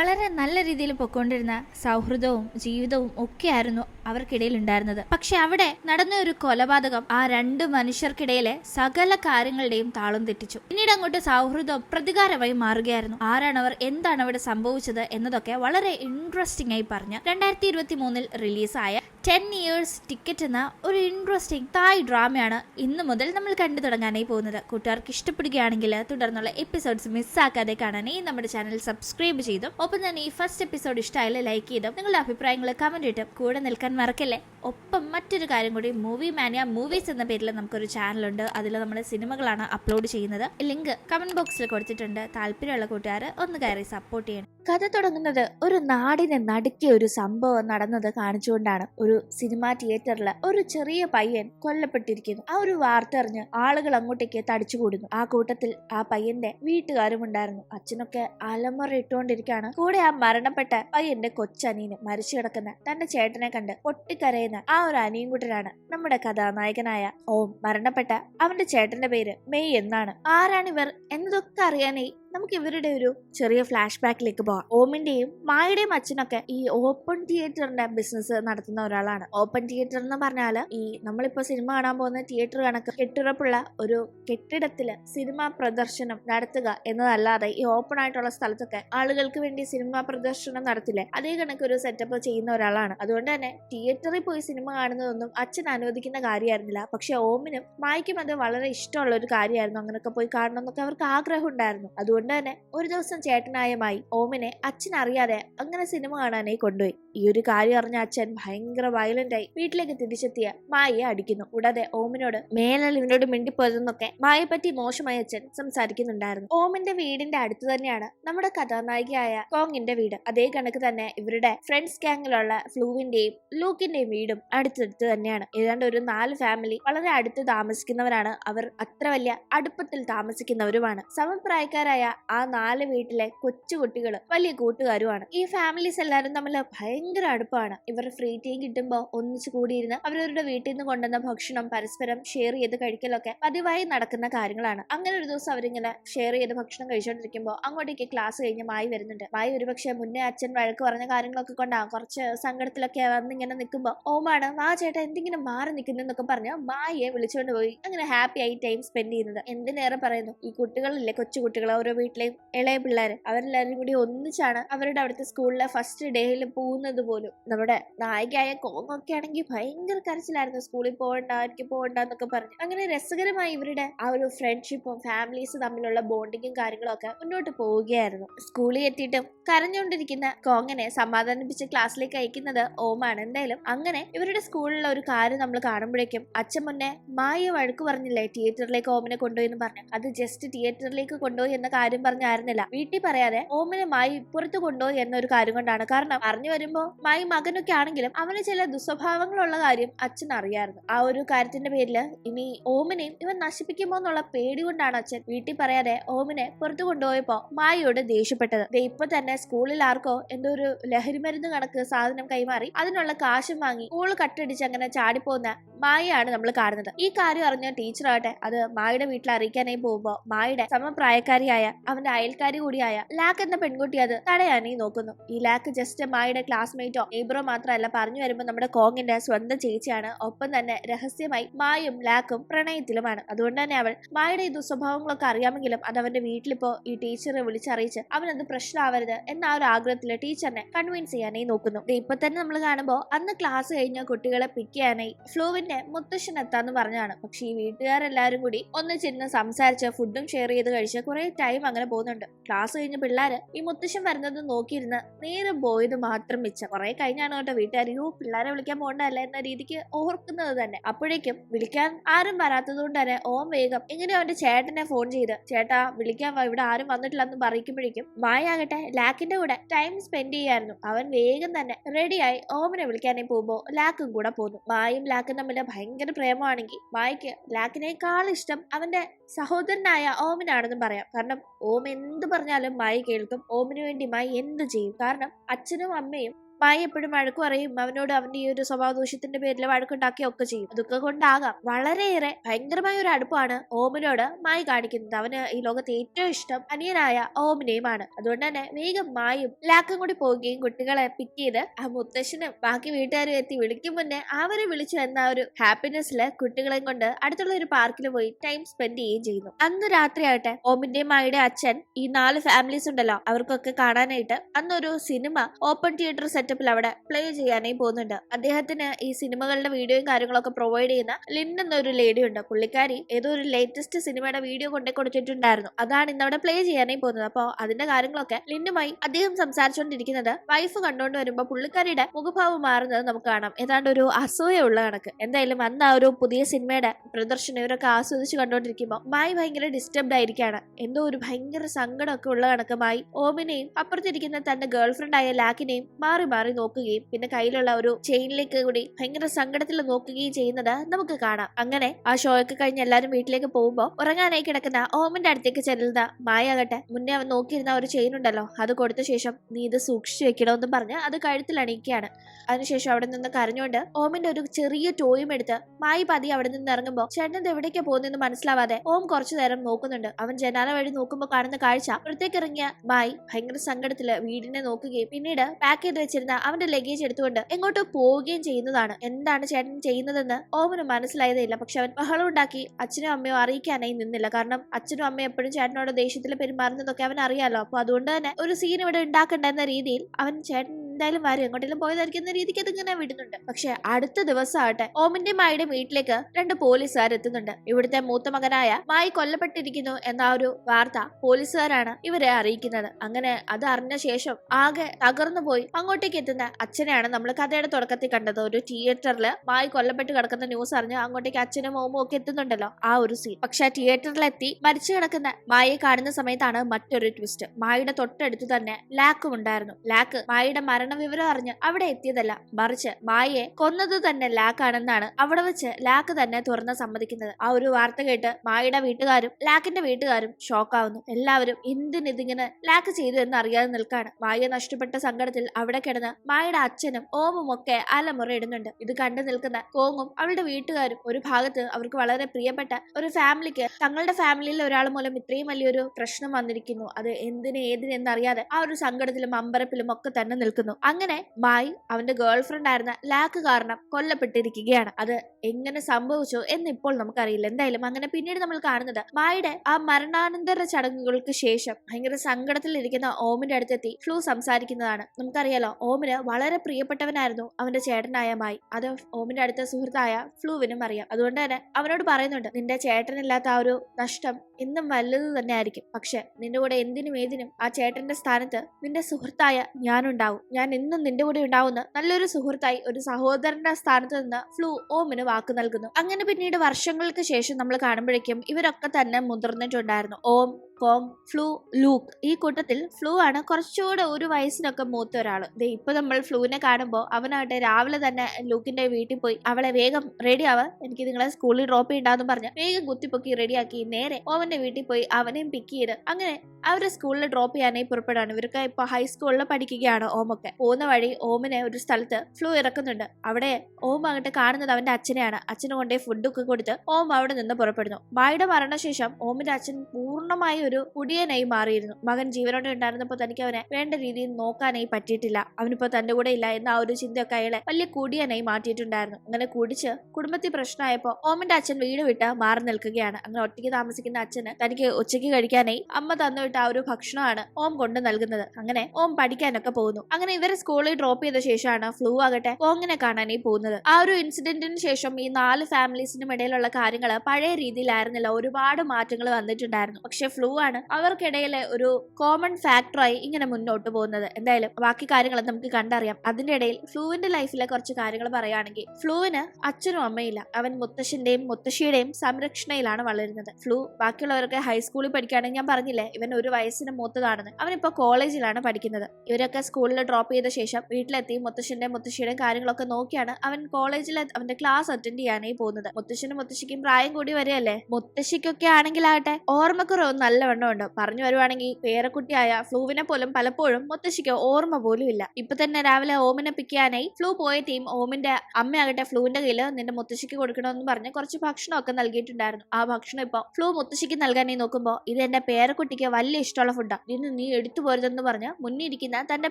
വളരെ നല്ല രീതിയിൽ പൊയ്ക്കൊണ്ടിരുന്ന സൗഹൃദവും ജീവിതവും ഒക്കെയായിരുന്നു അവർക്കിടയിൽ ഉണ്ടായിരുന്നത് പക്ഷെ അവിടെ നടന്ന ഒരു കൊലപാതകം ആ രണ്ട് മനുഷ്യർക്കിടയിലെ സകല കാര്യങ്ങളുടെയും താളം തെറ്റിച്ചു. പിന്നീട് അങ്ങോട്ട് സൗഹൃദം പ്രതികാരമായി മാറുകയായിരുന്നു. ആരാണവർ? എന്താണ് അവിടെ സംഭവിച്ചത് എന്നതൊക്കെ വളരെ ഇൻട്രസ്റ്റിംഗ് ആയി പറഞ്ഞ് രണ്ടായിരത്തി ഇരുപത്തി മൂന്നിൽ റിലീസായ ടെൻ ഇയേഴ്സ് ടിക്കറ്റ് എന്ന ഒരു ഇൻട്രസ്റ്റിംഗ് തായ് ഡ്രാമയാണ് ഇന്ന് മുതൽ നമ്മൾ കണ്ടു തുടങ്ങാനായി പോകുന്നത്. കൂട്ടുകാർക്ക് ഇഷ്ടപ്പെടുകയാണെങ്കിൽ തുടർന്നുള്ള എപ്പിസോഡ്സ് മിസ്സാക്കാതെ കാണാനായി നമ്മുടെ ചാനൽ സബ്സ്ക്രൈബ് ചെയ്തും ഒപ്പം തന്നെ ഈ ഫസ്റ്റ് എപ്പിസോഡ് ഇഷ്ടമായാലും ലൈക്ക് ചെയ്തും നിങ്ങളുടെ അഭിപ്രായങ്ങൾ കമന്റ് ഇട്ടും. കൂടെ നിൽക്കാൻ മറക്കല്ലേ? ഒപ്പം മറ്റൊരു കാര്യം കൂടി മൂവി മാനിയ മൂവീസ് എന്ന പേരിൽ നമുക്കൊരു ചാനലുണ്ട്. അതിൽ നമ്മൾ സിനിമകളാണ് അപ്ലോഡ് ചെയ്യുന്നത്. ലിങ്ക് കമന്റ് ബോക്സിൽ കൊടുത്തിട്ടുണ്ട്. താല്പര്യമുള്ള കൂട്ടുകാർ ഒന്ന് കയറി സപ്പോർട്ട് ചെയ്യണം. കഥ തുടങ്ങുന്നത് ഒരു നാടിനെ നടുക്കിയ ഒരു സംഭവം നടന്നത് കാണിച്ചുകൊണ്ടാണ്. ഒരു സിനിമാ തിയേറ്ററിൽ ഒരു ചെറിയ പയ്യൻ കൊല്ലപ്പെട്ടിരിക്കുന്നു. ആ ഒരു വാർത്ത അറിഞ്ഞ് ആളുകൾ അങ്ങോട്ടേക്ക് തടിച്ചുകൂടുന്നു ആ കൂട്ടത്തിൽ ആ പയ്യന്റെ വീട്ടുകാരും ഉണ്ടായിരുന്നു. അച്ഛനൊക്കെ അലമുറ ഇട്ടുകൊണ്ടിരിക്കുകയാണ് കൂടെ ആ മരണപ്പെട്ട പയ്യന്റെ കൊച്ചനീന് മരിച്ചു കിടക്കുന്ന തന്റെ ചേട്ടനെ കണ്ട് പൊട്ടിക്കരയുന്ന ആ ഒരു അനിയൻകുട്ടനാണ് നമ്മുടെ കഥാനായകനായ ഓം മരണപ്പെട്ട അവന്റെ ചേട്ടന്റെ പേര് മെയ് എന്നാണ്. ആരാണിവർ? എന്നതൊക്കെ അറിയാനായി നമുക്ക് ഇവരുടെ ഒരു ചെറിയ ഫ്ലാഷ് ബാക്കിലേക്ക് പോവാം ഓമിന്റെയും മായയുടെയും അച്ഛനൊക്കെ ഈ ഓപ്പൺ തിയേറ്ററിന്റെ ബിസിനസ് നടത്തുന്ന ഒരാളാണ്. ഓപ്പൺ തിയേറ്റർ എന്ന് പറഞ്ഞാൽ ഈ നമ്മളിപ്പോ സിനിമ കാണാൻ പോകുന്ന തിയേറ്റർ കണക്ക് കെട്ടുറപ്പുള്ള ഒരു കെട്ടിടത്തിൽ സിനിമ പ്രദർശനം നടത്തുക എന്നതല്ലാതെ ഈ ഓപ്പൺ ആയിട്ടുള്ള സ്ഥലത്തൊക്കെ ആളുകൾക്ക് വേണ്ടി സിനിമ പ്രദർശനം നടത്തില്ലേ? അതേ കണക്ക് ഒരു സെറ്റപ്പ് ചെയ്യുന്ന ഒരാളാണ്. അതുകൊണ്ട് തന്നെ തിയേറ്ററിൽ പോയി സിനിമ കാണുന്നതൊന്നും അച്ഛൻ അനുവദിക്കുന്ന കാര്യമായിരുന്നില്ല. പക്ഷെ ഓമിനും മായ്ക്കും അത് വളരെ ഇഷ്ടമുള്ള ഒരു കാര്യമായിരുന്നു. അങ്ങനെയൊക്കെ പോയി കാണണം എന്നൊക്കെ അവർക്ക് ആഗ്രഹം ഉണ്ടായിരുന്നു അതുകൊണ്ട് തന്നെ ഒരു ദിവസം ചേട്ടനായ മായി ഓമിനെ അച്ഛൻ അറിയാതെ അങ്ങനെ സിനിമ കാണാനായി കൊണ്ടുപോയി. ഈ ഒരു കാര്യം അറിഞ്ഞ അച്ഛൻ ഭയങ്കര വയലന്റ് ആയി വീട്ടിലേക്ക് തിരിച്ചെത്തിയ മായയെ അടിക്കുന്നു. കൂടാതെ ഓമിനോട് മേലൽ ഇവനോട് മിണ്ടിപ്പോയതെന്നൊക്കെ മായയെ പറ്റി മോശമായി അച്ഛൻ സംസാരിക്കുന്നുണ്ടായിരുന്നു. ഓമിന്റെ വീടിന്റെ അടുത്ത് തന്നെയാണ് നമ്മുടെ കഥാനായികയായ കോങ്ങിന്റെ വീട്. അതേ കണക്ക് തന്നെ ഇവരുടെ ഫ്രണ്ട്സ് ഗാങ്ങിലുള്ള ഫ്ലൂവിന്റെയും ലൂക്കിന്റെയും വീടും അടുത്തടുത്ത് തന്നെയാണ്. ഏതാണ്ട് ഒരു നാല് ഫാമിലി വളരെ അടുത്ത് താമസിക്കുന്നവരാണ്. അവർ അത്ര വലിയ അടുപ്പത്തിൽ താമസിക്കുന്നവരുമാണ്. സമപ്രായക്കാരായ ആ നാല് വീട്ടിലെ കൊച്ചു കുട്ടികൾ വലിയ കൂട്ടുകാരുമാണ്. ഈ ഫാമിലീസ് എല്ലാവരും തമ്മിൽ ഭയങ്കര അടുപ്പമാണ് ഇവർ ഫ്രീ ടൈം കിട്ടുമ്പോൾ ഒന്നിച്ചു കൂടിയിരുന്ന് അവരവരുടെ വീട്ടിൽ നിന്ന് കൊണ്ടുവന്ന ഭക്ഷണം പരസ്പരം ഷെയർ ചെയ്ത് കഴിക്കലൊക്കെ പതിവായി നടക്കുന്ന കാര്യങ്ങളാണ്. അങ്ങനെ ഒരു ദിവസം അവരിങ്ങനെ ഷെയർ ചെയ്ത് ഭക്ഷണം കഴിച്ചുകൊണ്ടിരിക്കുമ്പോൾ അങ്ങോട്ടേക്ക് ക്ലാസ് കഴിഞ്ഞ് മായി വരുന്നുണ്ട്. മായി ഒരുപക്ഷെ മുന്നേ അച്ഛൻ വഴക്ക് പറഞ്ഞ കാര്യങ്ങളൊക്കെ കൊണ്ടാ കുറച്ച് സങ്കടത്തിലൊക്കെ വന്നിങ്ങനെ നിൽക്കുമ്പോൾ ഓമാണ് മാ ചേട്ടാ എന്തെങ്കിലും മാറി നിൽക്കുന്നു എന്നൊക്കെ പറഞ്ഞ് മായിയെ വിളിച്ചുകൊണ്ട് പോയി. അങ്ങനെ ഹാപ്പി ആയി ടൈം സ്പെൻഡ് ചെയ്യുന്നത്. എന്തിനേറെ പറയുന്നു? ഈ കുട്ടികളില്ലേ കൊച്ചു കുട്ടികളെ ഓരോ വീട്ടിലെയും ഇളയ പിള്ളേർ അവരെല്ലാവരും കൂടി ഒന്നിച്ചാണ് അവരുടെ അവിടുത്തെ സ്കൂളിലെ ഫസ്റ്റ് ഡേയിൽ പോകുന്നത് പോലും. നമ്മുടെ നായികയായ കോങ്ങൊക്കെ ആണെങ്കിൽ ഭയങ്കര കരച്ചിലായിരുന്നു. സ്കൂളിൽ പോകണ്ട എനിക്ക് പോകണ്ട എന്നൊക്കെ പറഞ്ഞു. അങ്ങനെ രസകരമായി ഇവരുടെ ആ ഒരു ഫ്രണ്ട്ഷിപ്പും ഫാമിലീസ് തമ്മിലുള്ള ബോണ്ടിങ്ങും കാര്യങ്ങളും ഒക്കെ മുന്നോട്ട് പോവുകയായിരുന്നു. സ്കൂളിൽ എത്തിയിട്ടും കരഞ്ഞുകൊണ്ടിരിക്കുന്ന കോങ്ങനെ സമാധാനിപ്പിച്ച് ക്ലാസ്സിലേക്ക് അയക്കുന്നത് ഓമാണ്. എന്തായാലും അങ്ങനെ ഇവരുടെ സ്കൂളിലുള്ള ഒരു കാര്യം നമ്മൾ കാണുമ്പോഴേക്കും അച്ഛൻ മുന്നേ മായ വഴക്ക് പറഞ്ഞില്ലേ തിയേറ്ററിലേക്ക് ഓമിനെ കൊണ്ടുപോയി എന്ന് പറഞ്ഞു. അത് ജസ്റ്റ് തിയേറ്ററിലേക്ക് കൊണ്ടുപോയി എന്ന കാര്യം പറഞ്ഞായിരുന്നില്ല വീട്ടിൽ പറയാതെ ഓമിനെ മായി ഇപ്പുറത്ത് കൊണ്ടുപോയി എന്നൊരു കാര്യം കൊണ്ടാണ്. കാരണം പറഞ്ഞു വരുമ്പോൾ മായി മകനൊക്കെ ആണെങ്കിലും അവന് ചില ദുസ്വഭാവങ്ങളുള്ള കാര്യം അച്ഛൻ അറിയായിരുന്നു. ആ ഒരു കാര്യത്തിന്റെ പേരിൽ ഇനി ഓമിനെയും ഇവൻ നശിപ്പിക്കുമോ എന്നുള്ള പേടി കൊണ്ടാണ് അച്ഛൻ വീട്ടിൽ പറയാതെ ഓമിനെ പുറത്തു കൊണ്ടുപോയപ്പോ മായയോട് ദേഷ്യപ്പെട്ടത്. ഇപ്പൊ തന്നെ സ്കൂളിൽ ആർക്കോ എന്തോ ഒരു ലഹരി മരുന്ന് കണക്ക് സാധനം കൈമാറി അതിനുള്ള കാശും വാങ്ങി സ്കൂൾ കട്ടടിച്ച് അങ്ങനെ ചാടിപ്പോകുന്ന മായയാണ് നമ്മൾ കാണുന്നത്. ഈ കാര്യം അറിഞ്ഞ ടീച്ചറാകട്ടെ അത് മായയുടെ വീട്ടിൽ അറിയിക്കാനായി പോകുമ്പോ മായയുടെ സമപ്രായക്കാരിയായ അവന്റെ അയൽക്കാരി കൂടിയായ ലാക്ക് എന്ന പെൺകുട്ടി അത് തടയാനായി നോക്കുന്നു. ഈ ലാക്ക് ജസ്റ്റ് മായയുടെ ക്ലാസ്മേറ്റോ നെയ്ബറോ മാത്രമല്ല പറഞ്ഞു വരുമ്പോൾ നമ്മുടെ കോങ്ങിന്റെ സ്വന്തം ചേച്ചിയാണ്. ഒപ്പം തന്നെ രഹസ്യമായി മായും ലാക്കും പ്രണയത്തിലുമാണ്. അതുകൊണ്ട് തന്നെ അവൾ മായയുടെ ഈ ദുസ്വഭാവങ്ങളൊക്കെ അറിയാമെങ്കിലും അത് അവന്റെ വീട്ടിലിപ്പോ ഈ ടീച്ചറെ വിളിച്ചറിയിച്ച് അവനത് പ്രശ്നമാവരുത് എന്ന ആ ഒരു ആഗ്രഹത്തിൽ ടീച്ചറിനെ കൺവിൻസ് ചെയ്യാനായി നോക്കുന്നു. ഇപ്പൊ തന്നെ നമ്മൾ കാണുമ്പോൾ അന്ന് ക്ലാസ് കഴിഞ്ഞ കുട്ടികളെ പിക്ക് ചെയ്യാനായി ഫ്ലൂവിന്റെ മുത്തശ്ശൻ എത്താന്ന് പറഞ്ഞാണ് പക്ഷെ ഈ വീട്ടുകാരെല്ലാവരും കൂടി ഒന്നിച്ചിരുന്ന് സംസാരിച്ച് ഫുഡും ഷെയർ ചെയ്ത് കഴിച്ച് കുറെ ടൈം അങ്ങനെ പോകുന്നുണ്ട്. ക്ലാസ് കഴിഞ്ഞ പിള്ളേര് ഈ മുത്തശ്ശൻ വരുന്നത് നോക്കിയിരുന്ന് നേരെ പോയത് മാത്രം മിച്ചം. കുറെ കഴിഞ്ഞാണ് കേട്ടോ വീട്ടുകാർ യോ പിള്ളേരെ വിളിക്കാൻ പോകണ്ടല്ല? എന്ന രീതിക്ക് ഓർക്കുന്നത് തന്നെ. അപ്പോഴേക്കും വിളിക്കാൻ ആരും വരാത്തതുകൊണ്ട് തന്നെ ഓം വേഗം എങ്ങനെയോ അവന്റെ ചേട്ടനെ ഫോൺ ചെയ്ത് ചേട്ടാ വിളിക്കാൻ ഇവിടെ ആരും വന്നിട്ടില്ല എന്ന് പറയിക്കുമ്പോഴേക്കും മായാകട്ടെ ലാക്കിന്റെ കൂടെ ടൈം സ്പെൻഡ് ചെയ്യായിരുന്നു. അവൻ വേഗം തന്നെ റെഡിയായി ഓമനെ വിളിക്കാനേ പോകുമ്പോ ലാക്കും കൂടെ പോന്നു. മായും ലാക്കും തമ്മിൽ ഭയങ്കര പ്രേമമാണെങ്കിൽ മായ്ക്ക് ലാക്കിനേക്കാൾ ഇഷ്ടം അവന്റെ സഹോദരനായ ഓമിനാണെന്നും പറയാം. കാരണം ഓം എന്ത് പറഞ്ഞാലും മായി കേൾക്കും. ഓമിനു വേണ്ടി മായി എന്ത് ചെയ്യും? കാരണം അച്ഛനും അമ്മയും മായി എപ്പോഴും വഴക്കു പറയും അവനോട് അവന്റെ ഈ ഒരു സ്വഭാവ ദൂഷ്യത്തിന്റെ പേരിൽ വഴക്കുണ്ടാക്കുകയൊക്കെ ചെയ്യും. അതൊക്കെ കൊണ്ടാകാം. വളരെയേറെ ഭയങ്കരമായ ഒരു അടുപ്പാണ് ഓമിനോട് മായി കാണിക്കുന്നത്. അവന് ഈ ലോകത്തെ ഏറ്റവും ഇഷ്ടം അനിയനായ ഓമിനെയുമാണ്. അതുകൊണ്ട് തന്നെ വേഗം മായും ലാക്കും കൂടി പോവുകയും കുട്ടികളെ പിക്ക് ചെയ്ത് ആ മുത്തശ്ശനും ബാക്കി വീട്ടുകാരും എത്തി വിളിക്കും മുന്നേ അവരെ വിളിച്ചു എന്ന ഒരു ഹാപ്പിനെസ്സിൽ കുട്ടികളെയും കൊണ്ട് അടുത്തുള്ള ഒരു പാർക്കിൽ പോയി ടൈം സ്പെൻഡ് ചെയ്യുകയും ചെയ്യുന്നു. അന്ന് രാത്രിയായിട്ട് ഓമിന്റെയും മായുടെ അച്ഛൻ ഈ നാല് ഫാമിലീസ് ഉണ്ടല്ലോ. അവർക്കൊക്കെ കാണാനായിട്ട് അന്നൊരു സിനിമ ഓപ്പൺ തിയേറ്റർ സെറ്റപ്പിൽ അവിടെ പ്ലേ ചെയ്യാനായി പോകുന്നുണ്ട്. അദ്ദേഹത്തിന് ഈ സിനിമകളുടെ വീഡിയോയും കാര്യങ്ങളൊക്കെ പ്രൊവൈഡ് ചെയ്യുന്ന ലിൻ എന്നൊരു ലേഡി ഉണ്ട്. പുള്ളിക്കാരി ഏതോ ഒരു ലേറ്റസ്റ്റ് സിനിമയുടെ വീഡിയോ കൊണ്ടേ കൊടുത്തിട്ടുണ്ടായിരുന്നു. അതാണ് ഇന്ന് അവിടെ പ്ലേ ചെയ്യാനായി പോകുന്നത്. അപ്പോൾ അതിന്റെ കാര്യങ്ങളൊക്കെ ലിന്നുമായി അദ്ദേഹം സംസാരിച്ചുകൊണ്ടിരിക്കുന്നത് വൈഫ് കണ്ടുകൊണ്ട് വരുമ്പോൾ പുള്ളിക്കാരിയുടെ മുഖഭാവം മാറുന്നത് നമുക്ക് കാണാം. ഏതാണ്ട് ഒരു അസൂയുള്ള കണക്ക്. എന്തായാലും അന്ന് ആ ഒരു പുതിയ സിനിമയുടെ പ്രദർശനം ഇവരൊക്കെ ആസ്വദിച്ച് കണ്ടുകൊണ്ടിരിക്കുമ്പോൾ മായി ഭയങ്കര ഡിസ്റ്റർബ്ഡ് ആയിരിക്കാണ് എന്തോ ഒരു ഭയങ്കര സങ്കടമൊക്കെ ഉള്ള കണക്ക് മായി ഓമിനെയും അപ്പുറത്തിരിക്കുന്ന തന്റെ ഗേൾഫ്രണ്ട് ആയ ലാക്കിനെയും മാറി മാറി നോക്കുകയും പിന്നെ കയ്യിലുള്ള ഒരു ചെയിനിലേക്ക് കൂടി ഭയങ്കര സങ്കടത്തിൽ നോക്കുകയും ചെയ്യുന്നത് നമുക്ക് കാണാം. അങ്ങനെ ആ ഷോ ഒക്കെ കഴിഞ്ഞ് എല്ലാവരും വീട്ടിലേക്ക് പോകുമ്പോൾ ഉറങ്ങാനായി കിടക്കുന്ന ഓമന്റെ അടുത്തേക്ക് ചെല്ലുന്ന മായ ആകട്ടെ മുന്നേ അവൻ നോക്കിയിരുന്ന ഒരു ചെയിൻ ഉണ്ടല്ലോ അത് കൊടുത്ത ശേഷം നീ ഇത് സൂക്ഷിച്ചു വെക്കണമെന്ന് പറഞ്ഞ് അത് കഴുത്തിൽ അണിയിക്കുകയാണ്. അതിനുശേഷം അവിടെ നിന്ന് കരഞ്ഞുകൊണ്ട് ഓമിന്റെ ഒരു ചെറിയ ടോയും എടുത്ത് മായി പതി അവിടെ നിന്ന് ഇറങ്ങുമ്പോൾ ചേട്ടൻ എവിടേക്കാ പോകുന്നതെന്ന് മനസ്സിലാവാതെ ഓം കുറച്ചു നേരം നോക്കുന്നുണ്ട്. അവൻ ജനാല വഴി നോക്കുമ്പോൾ കാണുന്ന കാഴ്ച. പുറത്തേക്ക് ഇറങ്ങിയ മായി ഭയങ്കര സങ്കടത്തിൽ വീടിനെ നോക്കുകയും പിന്നീട് പാക്ക് ചെയ്ത് വെച്ചിരുന്ന അവന്റെ ലഗേജ് എടുത്തുകൊണ്ട് എങ്ങോട്ടോ പോവുകയും ചെയ്യുന്നതാണ്. എന്താണ് ചേട്ടൻ ചെയ്യുന്നതെന്ന് ഓമന് മനസ്സിലായതേ ഇല്ല പക്ഷെ അവൻ ബഹളം ഉണ്ടാക്കി അച്ഛനും അമ്മയോ അറിയിക്കാനായി നിന്നില്ല. കാരണം അച്ഛനും അമ്മയും എപ്പോഴും ചേട്ടനോട് ദേഷ്യത്തിൽ പെരുമാറുന്നതൊക്കെ അവൻ അറിയാലോ അപ്പൊ അതുകൊണ്ട് തന്നെ ഒരു സീൻ ഇവിടെ ഉണ്ടാക്കണ്ട എന്ന രീതിയിൽ അവൻ ചേട്ടൻ എന്തായാലും വരും എങ്ങോട്ടെങ്കിലും പോയതായിരിക്കും എന്ന രീതിക്ക് അതിങ്ങനെ വിടുന്നുണ്ട്. പക്ഷെ അടുത്ത ദിവസമാകട്ടെ ഓമിന്റെ മായുടെ വീട്ടിലേക്ക് രണ്ട് പോലീസുകാർ എത്തുന്നുണ്ട്. ഇവിടുത്തെ മൂത്ത മകനായ മായി കൊല്ലപ്പെട്ടിരിക്കുന്നു എന്ന ഒരു വാർത്ത പോലീസുകാരാണ് ഇവരെ അറിയിക്കുന്നത്. അങ്ങനെ അത് അറിഞ്ഞ ശേഷം ആകെ തകർന്നു പോയി അങ്ങോട്ടേക്ക് എത്തുന്ന അച്ഛനെയാണ് നമ്മൾ കഥയുടെ തുടക്കത്തിൽ കണ്ടത്. ഒരു തിയേറ്ററിൽ മായി കൊല്ലപ്പെട്ട് കിടക്കുന്ന ന്യൂസ് അറിഞ്ഞ് അങ്ങോട്ടേക്ക് അച്ഛനും മോമും ഒക്കെ എത്തുന്നുണ്ടല്ലോ ആ ഒരു സീൻ പക്ഷെ തിയേറ്ററിലെത്തി മരിച്ചു കിടക്കുന്ന മായയെ കാണുന്ന സമയത്താണ് മറ്റൊരു ട്വിസ്റ്റ് മായയുടെ തൊട്ടടുത്ത് തന്നെ ലാക്കും ഉണ്ടായിരുന്നു. ലാക്ക് മായയുടെ മരണവിവരം അറിഞ്ഞ് അവിടെ എത്തിയതല്ല. മറിച്ച് മായയെ കൊന്നത് തന്നെ ലാക്കാണെന്നാണ് അവിടെ വെച്ച് ലാക്ക് തന്നെ തുറന്ന് സമ്മതിക്കുന്നത്. ആ ഒരു വാർത്ത കേട്ട് മായയുടെ വീട്ടുകാരും ലാക്കിന്റെ വീട്ടുകാരും ഷോക്കാവുന്നു എല്ലാവരും എന്തിനിതിങ്ങനെ ലാക്ക് ചെയ്തു എന്ന് അറിയാതെ നിൽക്കാണ്. മായ നഷ്ടപ്പെട്ട സങ്കടത്തിൽ അവിടെ കിടന്ന് മായയുടെ അച്ഛനും ഓമും ഒക്കെ അലമുറയിടുന്നുണ്ട് ഇത് കണ്ടു നിൽക്കുന്ന കോങ്ങും അവളുടെ വീട്ടുകാരും ഒരു ഭാഗത്ത് അവർക്ക് വളരെ പ്രിയപ്പെട്ട ഒരു ഫാമിലിക്ക് തങ്ങളുടെ ഫാമിലിയിൽ ഒരാൾ മൂലം ഇത്രയും വലിയൊരു പ്രശ്നം വന്നിരിക്കുന്നു. അത് എന്തിന് ഏതിനെന്നറിയാതെ ആ ഒരു സങ്കടത്തിലും അമ്പരപ്പിലും ഒക്കെ തന്നെ നിൽക്കുന്നു. അങ്ങനെ മായി അവന്റെ ഗേൾ ഫ്രണ്ട് ആയിരുന്ന ലാക്ക് കാരണം കൊല്ലപ്പെട്ടിരിക്കുകയാണ്. അത് എങ്ങനെ സംഭവിച്ചു എന്ന് ഇപ്പോൾ നമുക്കറിയില്ല. എന്തായാലും അങ്ങനെ പിന്നീട് നമ്മൾ കാണുന്നത് മായുടെ ആ മരണാനന്തര ചടങ്ങുകൾക്ക് ശേഷം ഭയങ്കര സങ്കടത്തിലിരിക്കുന്ന ഓമിന്റെ അടുത്തെത്തി ഫ്ലൂ സംസാരിക്കുന്നതാണ്. നമുക്കറിയാലോ ഓമിന് വളരെ പ്രിയപ്പെട്ടവനായിരുന്നു അവന്റെ ചേട്ടനായ മായി അത് ഓമിന്റെ അടുത്ത സുഹൃത്തായ ഫ്ലൂവിനും അറിയാം. അതുകൊണ്ട് തന്നെ അവനോട് പറയുന്നുണ്ട് നിന്റെ ചേട്ടനില്ലാത്ത ആ ഒരു നഷ്ടം എന്നും വലുത് തന്നെ ആയിരിക്കും പക്ഷെ നിന്റെ കൂടെ എന്തിനും ഏതിനും ആ ചേട്ടന്റെ സ്ഥാനത്ത് നിന്റെ സുഹൃത്തായ ഞാനുണ്ടാവും. ഞാൻ എന്നും നിന്റെ കൂടെ ഉണ്ടാവുന്ന നല്ലൊരു സുഹൃത്തായി ഒരു സഹോദരന്റെ സ്ഥാനത്ത് നിന്ന് ഫ്ലൂ ഓമിന് വാക്ക് നൽകുന്നു. അങ്ങനെ പിന്നീട് വർഷങ്ങൾക്ക് ശേഷം നമ്മൾ കാണുമ്പോഴേക്കും ഇവരൊക്കെ തന്നെ മുതിർന്നിട്ടുണ്ടായിരുന്നു. ഓം കോങ് ഫ്ലൂ ലൂക്ക് ഈ കൂട്ടത്തിൽ ഫ്ലൂ ആണ് കുറച്ചുകൂടെ ഒരു വയസ്സിനൊക്കെ മൂത്ത ഒരാൾ ദേ ഇപ്പൊ നമ്മൾ ഫ്ലൂവിനെ കാണുമ്പോൾ അവനാവട്ടെ രാവിലെ തന്നെ ലൂക്കിന്റെ വീട്ടിൽ പോയി അവളെ വേഗം റെഡി ആവാ എനിക്ക് നിങ്ങളെ സ്കൂളിൽ ഡ്രോപ്പ് ചെയ്യണ്ടെന്ന് പറഞ്ഞ് വേഗം കുത്തിപ്പൊക്കി റെഡിയാക്കി നേരെ ഓവന്റെ വീട്ടിൽ പോയി അവനെയും പിക്ക് ചെയ്ത് അങ്ങനെ അവരെ സ്കൂളിൽ ഡ്രോപ്പ് ചെയ്യാനായി പുറപ്പെടാണ് ഇവർക്ക് ഇപ്പൊ ഹൈസ്കൂളിൽ പഠിക്കുകയാണ് ഓമൊക്കെ. പോകുന്ന വഴി ഓമിനെ ഒരു സ്ഥലത്ത് ഫ്ലൂ ഇറക്കുന്നുണ്ട്. അവിടെ ഓം അങ്ങോട്ട് കാണുന്നത് അവന്റെ അച്ഛനെയാണ്. അച്ഛന് കൊണ്ടേ ഫുഡൊക്കെ കൊടുത്ത് ഓം അവിടെ നിന്ന് പുറപ്പെടുന്നു. ബായുടെ മരണശേഷം ഓമിന്റെ അച്ഛൻ പൂർണമായി ഒരു കുടിയനായി മാറിയിരുന്നു. മകൻ ജീവനോടെ ഉണ്ടായിരുന്നപ്പോൾ തനിക്ക് അവനെ വേണ്ട രീതിയിൽ നോക്കാനായി പറ്റിയിട്ടില്ല. അവനിപ്പോ തന്റെ കൂടെ ഇല്ല എന്ന ആ ഒരു ചിന്തയൊക്കെ അയാളെ വലിയ കുടിയനായി മാറ്റിയിട്ടുണ്ടായിരുന്നു. അങ്ങനെ കുടിച്ച് കുടുംബത്തിൽ പ്രശ്നമായപ്പോ ഓമന്റെ അച്ഛൻ വീട് വിട്ട് മാറി നിൽക്കുകയാണ്. അങ്ങനെ ഒറ്റയ്ക്ക് താമസിക്കുന്ന അച്ഛന് തനിക്ക് ഉച്ചയ്ക്ക് കഴിക്കാനായി അമ്മ തന്നുവിട്ട ആ ഒരു ഭക്ഷണമാണ് ഓം കൊണ്ട് നൽകുന്നത്. അങ്ങനെ ഓം പഠിക്കാനൊക്കെ പോകുന്നു. അങ്ങനെ ഇവരെ സ്കൂളിൽ ഡ്രോപ്പ് ചെയ്ത ശേഷമാണ് ഫ്ലൂ ആകട്ടെ ഓങ്ങിനെ കാണാനായി പോകുന്നത്. ആ ഒരു ഇൻസിഡന്റിന് ശേഷം ഈ നാല് ഫാമിലീസിനും ഇടയിലുള്ള കാര്യങ്ങൾ പഴയ രീതിയിലായിരുന്നില്ല. ഒരുപാട് മാറ്റങ്ങൾ വന്നിട്ടുണ്ടായിരുന്നു. പക്ഷെ ഫ്ലൂ ആണ് അവർക്കിടയിലെ ഒരു കോമൺ ഫാക്ടറായി ഇങ്ങനെ മുന്നോട്ട് പോകുന്നത്. എന്തായാലും ബാക്കി കാര്യങ്ങൾ നമുക്ക് കണ്ടറിയാം. അതിന്റെ ഇടയിൽ ഫ്ലൂവിന്റെ ലൈഫിലെ കുറച്ച് കാര്യങ്ങൾ പറയുകയാണെങ്കിൽ ഫ്ലൂവിന് അച്ഛനും അമ്മയില്ല അവൻ മുത്തശ്ശന്റെയും മുത്തശ്ശിയുടെയും സംരക്ഷണയിലാണ് വളരുന്നത്. ഫ്ലൂ ബാക്കിയുള്ളവരൊക്കെ ഹൈസ്കൂളിൽ പഠിക്കുകയാണെങ്കിൽ ഞാൻ പറഞ്ഞില്ലേ ഇവൻ ഒരു വയസ്സിന് മൂത്തതാണെന്ന്. അവനിപ്പോ കോളേജിലാണ് പഠിക്കുന്നത്. ഇവരൊക്കെ സ്കൂളിൽ ഡ്രോപ്പ് ചെയ്ത ശേഷം വീട്ടിലെത്തി മുത്തശ്ശന്റെ മുത്തശ്ശിയുടെയും കാര്യങ്ങളൊക്കെ നോക്കിയാണ് അവൻ കോളേജിൽ അവന്റെ ക്ലാസ് അറ്റൻഡ് ചെയ്യാനായി പോകുന്നത്. മുത്തശ്ശനും മുത്തശ്ശിക്കും പ്രായം കൂടി വരെയല്ലേ? മുത്തശ്ശിക്കൊക്കെ ആണെങ്കിലാകട്ടെ ഓർമ്മക്കുറവ് നല്ല വണ്ണമുണ്ട് പറഞ്ഞു വരുവാണെങ്കിൽ പേരക്കുട്ടിയായ ഫ്ലൂവിനെ പോലും പലപ്പോഴും മുത്തശ്ശിക്ക് ഓർമ്മ പോലും ഇല്ല. ഇപ്പൊ തന്നെ രാവിലെ ഓമിനെ പിക്കാനായി ഫ്ലൂ പോയ ടീം ഓമിന്റെ അമ്മയാകട്ടെ ഫ്ലൂവിന്റെ കയ്യിൽ നിന്റെ മുത്തശ്ശിക്ക് കൊടുക്കണമെന്ന് പറഞ്ഞ് കുറച്ച് ഭക്ഷണമൊക്കെ നൽകിയിട്ടുണ്ടായിരുന്നു. ആ ഭക്ഷണം ഇപ്പൊ ഫ്ലൂ മുത്തശ്ശിക്ക് നൽകാനായി നോക്കുമ്പോ ഇത് എന്റെ പേരക്കുട്ടിക്ക് വലിയ ഇഷ്ടമുള്ള ഫുഡാണ് ഇന്ന് നീ എടുത്തു പോരുതെന്ന് പറഞ്ഞ് മുന്നിരിക്കുന്ന തന്റെ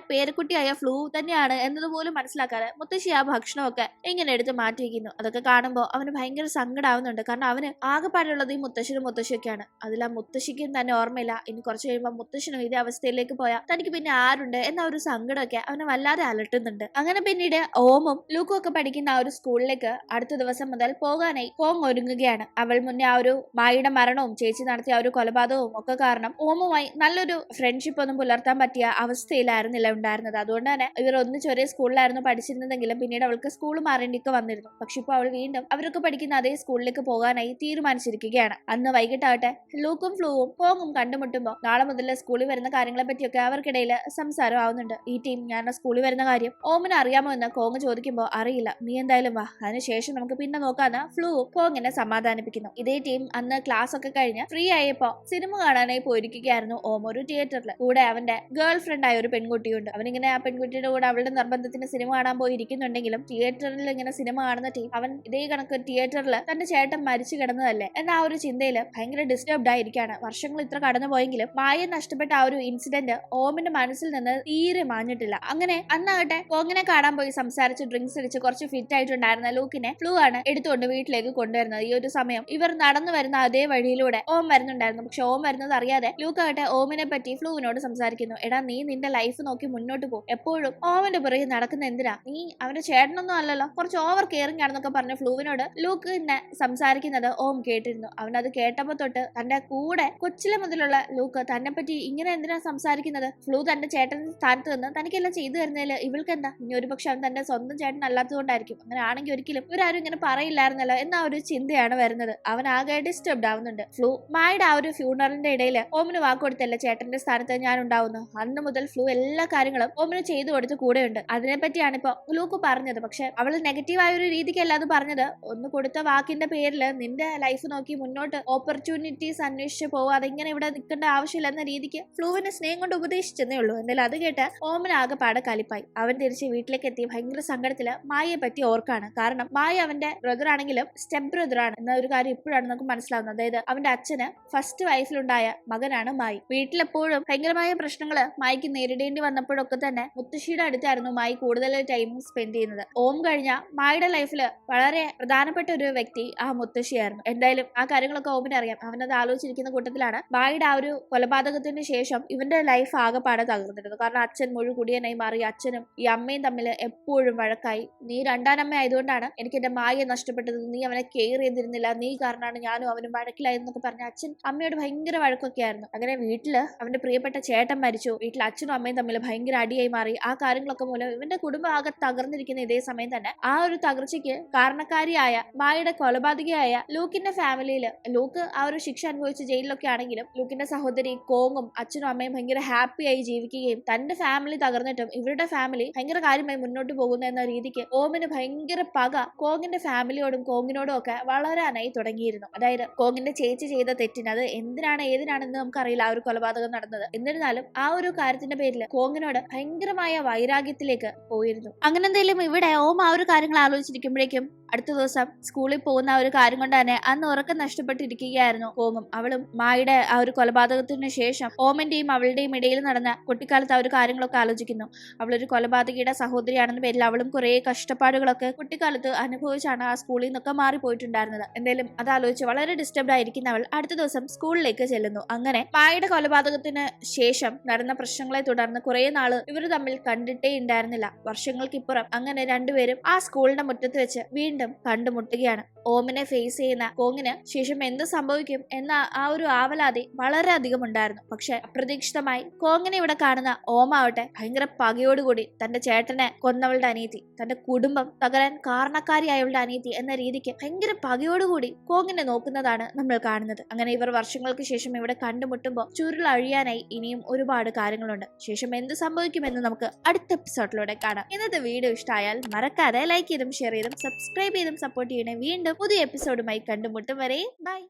പേരക്കുട്ടിയായ ഫ്ലൂ തന്നെയാണ് എന്നതുപോലും മനസ്സിലാക്കാതെ മുത്തശ്ശി ആ ഭക്ഷണമൊക്കെ എങ്ങനെ എടുത്ത് മാറ്റി വയ്ക്കുന്നു അതൊക്കെ കാണുമ്പോൾ അവന് ഭയങ്കര സങ്കടമാവുന്നുണ്ട് കാരണം അവന് ആകെപ്പാടുള്ളത് ഈ മുത്തശ്ശനും മുത്തശ്ശിയൊക്കെയാണ്. അതിൽ ആ മുത്തശ്ശിക്കും തന്നെ ഓർമ്മയില്ല. ഇനി കുറച്ച് കഴിയുമ്പോൾ മുത്തശ്ശനും ഇതേ അവസ്ഥയിലേക്ക് പോയാൽ തനിക്ക് പിന്നെ ആരുണ്ട്? എന്ന ഒരു സങ്കടമൊക്കെ അവനെ വല്ലാതെ അലട്ടുന്നുണ്ട്. അങ്ങനെ പിന്നീട് ഓമും ലൂക്കും ഒക്കെ പഠിക്കുന്ന ആ ഒരു സ്കൂളിലേക്ക് അടുത്ത ദിവസം മുതൽ പോകാനായി കോങ് ഒരുങ്ങുകയാണ്. അവൾ മുന്നേ ആ ഒരു മായിയുടെ മരണവും ചേച്ചി നടത്തിയ ആ ഒരു കൊലപാതകവും ഒക്കെ കാരണം ഓമുമായി നല്ലൊരു ഫ്രണ്ട്ഷിപ്പ് ഒന്നും പുലർത്താൻ പറ്റിയ അവസ്ഥയിലായിരുന്നില്ല ഉണ്ടായിരുന്നത്. അതുകൊണ്ട് തന്നെ ഇവർ ഒന്നിച്ച് ഒരേ സ്കൂളിലായിരുന്നു പഠിച്ചിരുന്നതെങ്കിലും പിന്നീട് അവൾക്ക് സ്കൂൾ മാറേണ്ടിയൊക്കെ വന്നിരുന്നു. പക്ഷെ ഇപ്പോൾ അവൾ വീണ്ടും അവരൊക്കെ പഠിക്കുന്ന അതേ സ്കൂളിലേക്ക് പോകാനായി തീരുമാനിച്ചിരിക്കുകയാണ്. അന്ന് വൈകിട്ടാവട്ടെ ലൂക്കും ഫ്ലൂവും കോങ്ങും കണ്ടുമുട്ടുമ്പോൾ നാളെ മുതൽ സ്കൂളിൽ വരുന്ന കാര്യങ്ങളെ പറ്റിയൊക്കെ അവർക്കിടയിൽ സംസാരം ആവുന്നുണ്ട് ഈ ടീം ഞാൻ സ്കൂളിൽ വരുന്ന കാര്യം ഓമിന് അറിയാമോ എന്ന് കോങ് ചോദിക്കുമ്പോൾ അറിയില്ല. നീ എന്തായാലും വാ. അതിനുശേഷം നമുക്ക് പിന്നെ നോക്കാന്ന് ഫ്ലൂ കോങ്ങിനെ സമാധാനിപ്പിക്കുന്നു. ഇതേ ടീം അന്ന് ക്ലാസ് ഒക്കെ കഴിഞ്ഞ് ഫ്രീ ആയപ്പോ സിനിമ കാണാനായി പോയിരിക്കുകയായിരുന്നു ഓം ഒരു തിയേറ്ററിൽ കൂടെ അവന്റെ ഗേൾ ഫ്രണ്ട് ആയ ഒരു പെൺകുട്ടിയുണ്ട്. അവനിങ്ങനെ ആ പെൺകുട്ടിയുടെ കൂടെ അവളുടെ നിർബന്ധത്തിന് സിനിമ കാണാൻ പോയിരിക്കുന്നുണ്ടെങ്കിലും തിയേറ്ററിൽ ഇങ്ങനെ സിനിമ കാണുന്ന ടീം അവൻ ഇതേ കണക്ക് തിയേറ്ററിൽ തന്റെ ചേട്ടൻ മരിച്ചു കിടന്നതല്ലേ? എന്ന ആ ഒരു ചിന്തയിൽ ഭയങ്കര ഡിസ്റ്റർബ്ഡ് ആയിരിക്കാണ്. വർഷങ്ങൾ ഇത്ര കടന്നു പോയെങ്കിലും മായ നഷ്ടപ്പെട്ട ആ ഒരു ഇൻസിഡന്റ് ഓമിന്റെ മനസ്സിൽ നിന്ന് തീരെ മാഞ്ഞിട്ടില്ല. അങ്ങനെ അന്നാകട്ടെ കോങ്ങിനെ കാണാൻ പോയി സംസാരിച്ച് ഡ്രിങ്ക്സ് അടിച്ച് കുറച്ച് ഫിറ്റ് ആയിട്ടുണ്ടായിരുന്ന ലൂക്കിനെ ഫ്ലൂ ആണ് എടുത്തുകൊണ്ട് വീട്ടിലേക്ക് കൊണ്ടുവരുന്നത്. ഈ ഒരു സമയം ഇവർ നടന്നു വരുന്ന അതേ വഴിയിലൂടെ ഓം വരുന്നുണ്ടായിരുന്നു. പക്ഷെ ഓം വരുന്നത് അറിയാതെ ലൂക്ക് ആകട്ടെ ഓമിനെ പറ്റി ഫ്ലൂവിനോട് സംസാരിക്കുന്നു. എടാ നീ നിന്റെ ലൈഫ് നോക്കി മുന്നോട്ട് പോകും എപ്പോഴും ഓമിന്റെ പുറകെ നടക്കുന്ന എന്തിനാ? നീ അവന്റെ ചേട്ടനൊന്നും അല്ലല്ലോ. കുറച്ച് ഓവർ കെയറിംഗ് ആണെന്നൊക്കെ പറഞ്ഞ ഫ്ലൂവിനോട് ലൂക്ക് തന്നെ സംസാരിക്കുന്നത് ഓം കേട്ടിരുന്നു. അവനത് കേട്ടപ്പോ തൊട്ട് തന്റെ കൂടെ കൊച്ചിലെ മുതലുള്ള ലൂക്ക് തന്നെ പറ്റി ഇങ്ങനെ എന്തിനാ സംസാരിക്കുന്നത്? ഫ്ലൂ തന്റെ ചേട്ടന്റെ സ്ഥാനത്ത് നിന്ന് തനിക്കെല്ലാം ചെയ്തു തരുന്നതിൽ ഇവൾക്ക് എന്താ ഇനി ഒരുപക്ഷെ അവൻ തന്റെ സ്വന്തം ചേട്ടൻ അല്ലാത്തതുകൊണ്ടായിരിക്കും. അങ്ങനെ ആണെങ്കിൽ ഒരിക്കലും ഇവരാരും ഇങ്ങനെ പറയില്ലായിരുന്നല്ലോ എന്ന ഒരു ചിന്തയാണ് വരുന്നത്. അവൻ ആകെ ഡിസ്റ്റർബ്ഡ് ആവുന്നുണ്ട്. ഫ്ലൂ മായുടെ ആ ഒരു ഫ്യൂണറിന്റെ ഇടയിൽ ഓമിന് വാക്ക് കൊടുത്തല്ലേ ചേട്ടന്റെ സ്ഥാനത്ത് ഞാൻ ഉണ്ടാവുന്നു അന്ന് മുതൽ ഫ്ലൂ എല്ലാ കാര്യങ്ങളും ഓമിന് ചെയ്തു കൊടുത്ത് കൂടെയുണ്ട്. അതിനെപ്പറ്റിയാണ് ഇപ്പൊ ലൂക്ക് പറഞ്ഞത്. പക്ഷെ അവൾ നെഗറ്റീവായ ഒരു രീതിക്കല്ല അത് പറഞ്ഞത്. ഒന്ന് കൊടുത്ത വാക്കിന്റെ പേരിൽ നിന്റെ ലൈഫ് നോക്കി മുന്നോട്ട് ഓപ്പർച്യൂണിറ്റീസ് അന്വേഷിച്ച് പോവാതെ ഇങ്ങനെ ഇവിടെ നിൽക്കേണ്ട ആവശ്യമില്ല എന്ന രീതിക്ക് ഫ്ലൂവിനെ സ്നേഹം കൊണ്ട് ഉപദേശിച്ചെന്നേ ഉള്ളൂ. എന്നാലും അത് കേട്ട് ഓമൻ ആകെ പാടെ കലിപ്പായി. അവൻ തിരിച്ച് വീട്ടിലേക്ക് എത്തി ഭയങ്കര സങ്കടത്തിൽ മായയെ പറ്റി ഓർക്കാണ്. കാരണം മായ അവന്റെ ബ്രദർ ആണെങ്കിലും സ്റ്റെപ്പ് ബ്രദർ ആണ് എന്ന ഒരു കാര്യം ഇപ്പോഴാണ് നമുക്ക് മനസ്സിലാവുന്നത്. അതായത് അവന്റെ അച്ഛന് ഫസ്റ്റ് വൈഫിലുണ്ടായ മകനാണ് മായി. വീട്ടിലെപ്പോഴും ഭയങ്കരമായ പ്രശ്നങ്ങൾ മായിക്ക് നേരിടേണ്ടി വന്നപ്പോഴൊക്കെ തന്നെ മുത്തശ്ശിയുടെ അടുത്തായിരുന്നു മായി കൂടുതൽ ടൈം സ്പെൻഡ് ചെയ്യുന്നത്. ഓം കഴിഞ്ഞ മായയുടെ ലൈഫിൽ വളരെ പ്രധാനപ്പെട്ട ഒരു വ്യക്തി ആ മുത്തശ്ശിയായിരുന്നു. എന്തായാലും ആ കാര്യങ്ങളൊക്കെ ഓമിന് അറിയാം. അവനത് ആലോചിച്ചിരിക്കുന്ന കൂട്ടത്തിലാണ് മായുടെ ആ ഒരു കൊലപാതകത്തിന് ശേഷം ഇവന്റെ ലൈഫ് ആകെപ്പാടെ തകർന്നിരുന്നു. കാരണം അച്ഛൻ മുഴു കുടിയനായി മാറി അച്ഛനും ഈ അമ്മയും തമ്മിൽ എപ്പോഴും വഴക്കായി. നീ രണ്ടാനമ്മ ആയതുകൊണ്ടാണ് എനിക്ക് എന്റെ മായയെ നഷ്ടപ്പെട്ടത്. നീ അവനെ കെയർ ചെയ്തിരുന്നില്ല. നീ കാരണമാണ് ഞാനും അവനും വഴക്കിലായിരുന്നൊക്കെ പറഞ്ഞ അച്ഛൻ അമ്മയോട് ഭയങ്കര വഴക്കൊക്കെ ആയിരുന്നു. അങ്ങനെ വീട്ടിൽ അവന്റെ പ്രിയപ്പെട്ട ചേട്ടൻ മരിച്ചു. വീട്ടിൽ അച്ഛനും അമ്മയും തമ്മിൽ ഭയങ്കര അടിയായി മാറി. ആ കാര്യങ്ങളൊക്കെ മൂലം ഇവന്റെ കുടുംബം ആകെ തകർന്നിരിക്കുന്ന ഇതേ സമയം തന്നെ ആ ഒരു തകർച്ചയ്ക്ക് കാരണക്കാരിയായ മായയുടെ കൊലപാതകയായ ലൂക്കിന്റെ ഫാമിലിയിൽ ലൂക്ക് ആ ഒരു ശിക്ഷ അനുഭവിച്ച് ജയിലിലൊക്കെ ആണെങ്കിലും ലുക്കിന്റെ സഹോദരി കോങ്ങും അച്ഛനും അമ്മയും ഭയങ്കര ഹാപ്പിയായി ജീവിക്കുകയും തന്റെ ഫാമിലി തകർന്നിട്ടും ഇവരുടെ ഫാമിലി ഭയങ്കര കാര്യമായി മുന്നോട്ട് പോകുന്ന എന്ന രീതിക്ക് ഓമിന് ഭയങ്കര പക കോങ്ങിന്റെ ഫാമിലിയോടും കോങ്ങിനോടും ഒക്കെ വളരാനായി തുടങ്ങിയിരുന്നു. അതായത് കോങ്ങിന്റെ ചേച്ചി ചെയ്ത തെറ്റിന് അത് എന്തിനാണ് ഏതിനാണെന്ന് നമുക്കറിയില്ല ആ ഒരു കൊലപാതകം നടന്നത്. എന്നിരുന്നാലും ആ ഒരു കാര്യത്തിന്റെ പേരിൽ കോങ്ങിനോട് ഭയങ്കരമായ വൈരാഗ്യത്തിലേക്ക് പോയിരുന്നു. അങ്ങനെ എന്തെങ്കിലും ഇവിടെ ഓം ആ ഒരു കാര്യങ്ങൾ ആലോചിച്ചിരിക്കുമ്പോഴേക്കും അടുത്ത ദിവസം സ്കൂളിൽ പോകുന്ന ആ ഒരു കാര്യം കൊണ്ട് തന്നെ അന്ന് ഉറക്കം നഷ്ടപ്പെട്ടിരിക്കുകയായിരുന്നു കോങ്ങും. അവളും മായുടെ ആ ഒരു കൊലപാതകത്തിന് ശേഷം ഓമന്റെയും അവളുടെയും ഇടയിൽ നടന്ന കുട്ടിക്കാലത്ത് ആ ഒരു കാര്യങ്ങളൊക്കെ ആലോചിക്കുന്നു. അവളൊരു കൊലപാതകിയുടെ സഹോദരിയാണെന്ന പേരിൽ അവളും കുറേ കഷ്ടപ്പാടുകളൊക്കെ കുട്ടിക്കാലത്ത് അനുഭവിച്ചാണ് ആ സ്കൂളിൽ നിന്നൊക്കെ മാറിപ്പോയിട്ടുണ്ടായിരുന്നത്. എന്തായാലും അതാലോചിച്ച് വളരെ ഡിസ്റ്റർബ്ഡ് ആയിരിക്കുന്ന അവൾ അടുത്ത ദിവസം സ്കൂളിലേക്ക് ചെല്ലുന്നു. അങ്ങനെ മായയുടെ കൊലപാതകത്തിന് ശേഷം നടന്ന പ്രശ്നങ്ങളെ തുടർന്ന് കുറെ നാൾ ഇവർ തമ്മിൽ കണ്ടിട്ടേ ഉണ്ടായിരുന്നില്ല. വർഷങ്ങൾക്കിപ്പുറം അങ്ങനെ രണ്ടുപേരും ആ സ്കൂളിന്റെ മുറ്റത്ത് വെച്ച് വീണ്ടും കണ്ടുമുട്ടുകയാണ്. ഓമിനെ ഫേസ് ചെയ്യുന്ന കോങ്ങിന് ശേഷം എന്ത് സംഭവിക്കും എന്ന ആ ഒരു ആവലാതി വളരെയധികം ഉണ്ടായിരുന്നു. പക്ഷെ അപ്രതീക്ഷിതമായി കോങ്ങിനെ ഇവിടെ കാണുന്ന ഓമാവട്ടെ ഭയങ്കര പകയോടുകൂടി തന്റെ ചേട്ടനെ കൊന്നവളുടെ അനീതി തന്റെ കുടുംബം തകരാൻ കാരണക്കാരിയായവളുടെ അനീതി എന്ന രീതിക്ക് ഭയങ്കര പകയോടുകൂടി കോങ്ങിനെ നോക്കുന്നതാണ് നമ്മൾ കാണുന്നത്. അങ്ങനെ ഇവർ വർഷങ്ങൾക്ക് ശേഷം ഇവിടെ കണ്ടുമുട്ടുമ്പോൾ ചുരുൾ അഴിയാനായി ഇനിയും ഒരുപാട് കാര്യങ്ങളുണ്ട്. ശേഷം എന്ത് സംഭവിക്കുമെന്ന് നമുക്ക് അടുത്ത എപ്പിസോഡിലൂടെ കാണാം. ഇന്നത്തെ വീഡിയോ ഇഷ്ടമായാൽ മറക്കാതെ ലൈക്ക് ചെയ്തും ഷെയർ ചെയ്തും സബ്സ്ക്രൈബ് ചെയ്തും സപ്പോർട്ട് ചെയ്യണേ. വീണ്ടും പുതിയ എപ്പിസോഡുമായി കണ്ടുമുട്ടും വരെ. ബൈ.